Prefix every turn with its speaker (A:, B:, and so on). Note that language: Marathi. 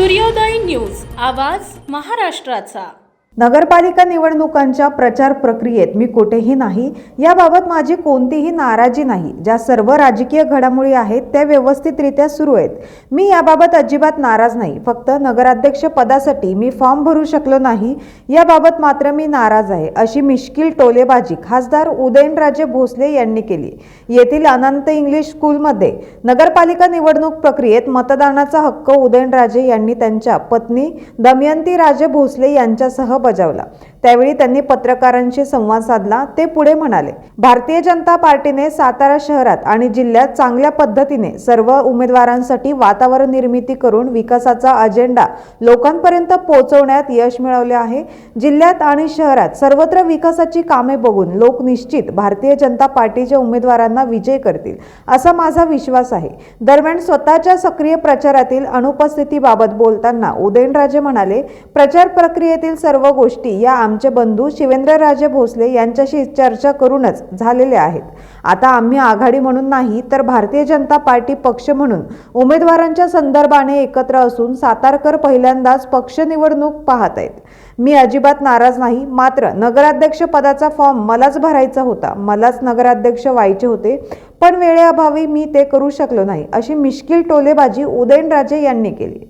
A: सूर्योदय न्यूज आवाज महाराष्ट्राचा.
B: नगरपालिका निवडणुकांच्या प्रचार प्रक्रियेत मी कुठेही नाही. याबाबत माझी कोणतीही नाराजी नाही. ज्या सर्व राजकीय घडामोडी आहेत त्या व्यवस्थितरित्या सुरू आहेत. मी याबाबत अजिबात नाराज नाही. फक्त नगराध्यक्ष पदासाठी मी फॉर्म भरू शकलो नाही याबाबत मात्र मी नाराज आहे अशी मिश्किल टोलेबाजी खासदार उदयनराजे भोसले यांनी केली. येथील अनंत इंग्लिश स्कूलमध्ये नगरपालिका निवडणूक प्रक्रियेत मतदानाचा हक्क उदयनराजे यांनी त्यांच्या पत्नी दमयंती राजे भोसले यांच्यासह बजावला. त्यावेळी त्यांनी पत्रकारांशी संवाद साधला ते पुढे म्हणाले भारतीय जनता पार्टीने सातारा शहरात आणि जिल्ह्यात चांगल्या पद्धतीने सर्व उमेदवारांसाठी वातावरण निर्मिती करून विकासाचा अजेंडा लोकांपर्यंत पोहोचवण्यात यश मिळवले आहे. जिल्ह्यात आणि शहरात सर्वत्र विकासाची कामे बघून लोक निश्चित भारतीय जनता पार्टीच्या उमेदवारांना विजय करतील असा माझा विश्वास आहे. दरम्यान स्वतःच्या सक्रिय प्रचारातील अनुपस्थितीबाबत बोलताना उदयनराजे म्हणाले प्रचार प्रक्रियेतील सर्व गोष्टी या आमचे बंधू शिवेंद्रराजे भोसले यांच्याशी चर्चा करूनच झालेले आहेत. आता आम्ही आघाडी म्हणून नाही तर भारतीय जनता पार्टी पक्ष म्हणून उमेदवारांच्या संदर्भाने एकत्र असून सातारकर पहिल्यांदाच पक्ष निवडणूक पाहत आहेत. मी अजिबात नाराज नाही मात्र नगराध्यक्ष पदाचा फॉर्म मलाच भरायचा होता. मलाच नगराध्यक्ष व्हायचे होते पण वेळेअभावी मी ते करू शकलो नाही अशी मिश्किल टोलेबाजी उदयनराजे यांनी केली.